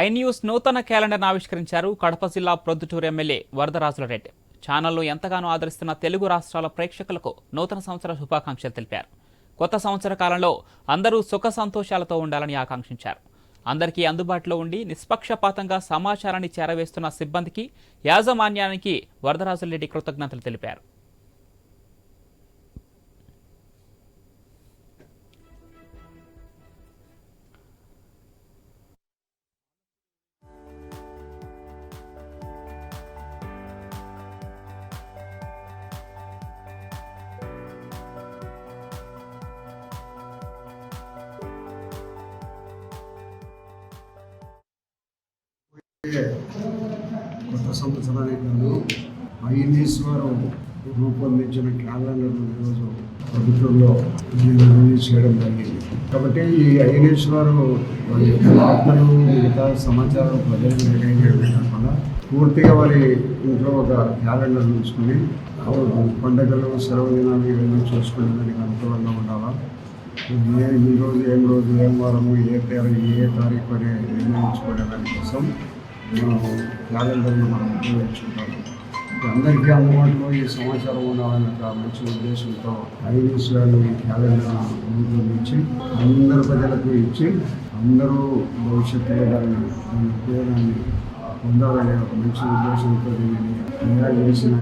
INews నూతన క్యాలెండర్ను ఆవిష్కరించారు కడప జిల్లా ప్రొద్దుటూరు ఎమ్మెల్యే వరదరాజుల రెడ్డి. ఛానల్ను ఎంతగానో ఆదరిస్తున్న తెలుగు రాష్ట్రాల ప్రేక్షకులకు నూతన సంవత్సర శుభాకాంక్షలు తెలిపారు. కొత్త సంవత్సర కాలంలో అందరూ సుఖ సంతోషాలతో ఉండాలని ఆకాంక్షించారు. అందరికీ అందుబాటులో ఉండి నిష్పక్షపాతంగా సమాచారాన్ని చేరవేస్తున్న సిబ్బందికి యాజమాన్యానికి వరదరాజుల రెడ్డి కృతజ్ఞతలు తెలిపారు. కొత్త సంవత్సరానికి గాను ఐనీశ్వరం రూపొందించిన క్యాలెండర్ ఈరోజు ప్రభుత్వంలో రిలీజ్ చేయడం జరిగింది. కాబట్టి ఈ ఐనేశ్వరం వారి యొక్క వార్తలు మిగతా సమాచారం ప్రజలకు తెలియజేయడమే కాకుండా పూర్తిగా వారి ఇంట్లో ఒక క్యాలెండర్ చూసుకుని పండుగలు సెలవు దినాలు ఇవన్నీ చూసుకునే దానికి అనుకూలంగా ఉండాలా? ఏ ఈ రోజు ఏం రోజు ఏం వారము ఏ తేదీ ఏ తారీఖు అనే నిర్ణయించుకునే దానికోసం మనం క్యాలెండర్ను మనం ఉపయోగించుకుంటాము అందరికీ అందుబాటులో ఈ సమాచారం ఉండాలనే ఒక మంచి ఉద్దేశంతో ఐనీస్ వాళ్ళు ఈ క్యాలెండర్ రూపొందించి అందరు ప్రజలకు ఇచ్చి అందరూ భవిష్యత్తులో దాన్ని దాని ఉపయోగాన్ని పొందాలనే ఒక మంచి ఉద్దేశంతో దీన్ని తయారు చేసిన